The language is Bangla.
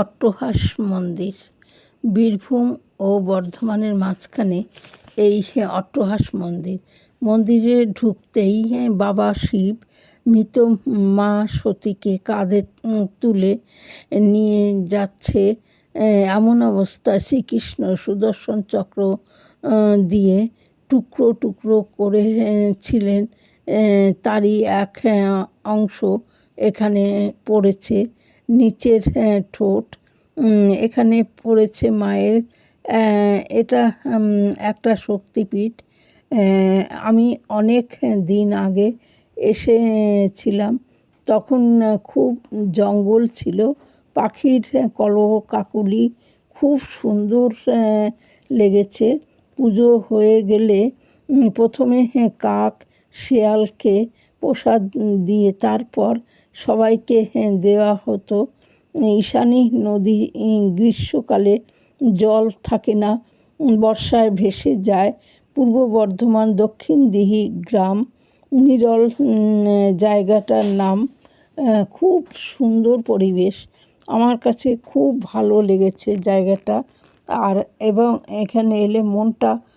অট্টহাস মন্দির। বীরভূম ও বর্ধমানের মাঝখানে এই অট্টহাস মন্দির। মন্দিরে ঢুকতেই বাবা শিব মৃত মা সতীকে কাঁধে তুলে নিয়ে যাচ্ছে এমন অবস্থায় শ্রীকৃষ্ণ সুদর্শন চক্র দিয়ে টুকরো টুকরো করে ছিলেন তারই এক অংশ এখানে পড়েছে। নিচের ঠোঁট। এখানে পড়েছে মায়ের এটা একটা শক্তিপীঠ। আমি অনেক দিন আগে এসেছিলাম। তখন খুব জঙ্গল ছিল। পাখির কলকাকলি খুব সুন্দর লেগেছে। পুজো হয়ে গেলে প্রথমে কাক, শেয়ালকে প্রসাদ দিয়ে তারপর সবাইকে দেওয়া হতো। ঈশানী নদী গ্রীষ্মকালে জল থাকে না বর্ষায় ভেসে যায়। পূর্ব বর্ধমান, দক্ষিণ দিহি গ্রাম, নিরল জায়গাটার নাম খুব সুন্দর পরিবেশ। আমার কাছে খুব ভালো লেগেছে জায়গাটা। আর এবং এখানে এলে মনটা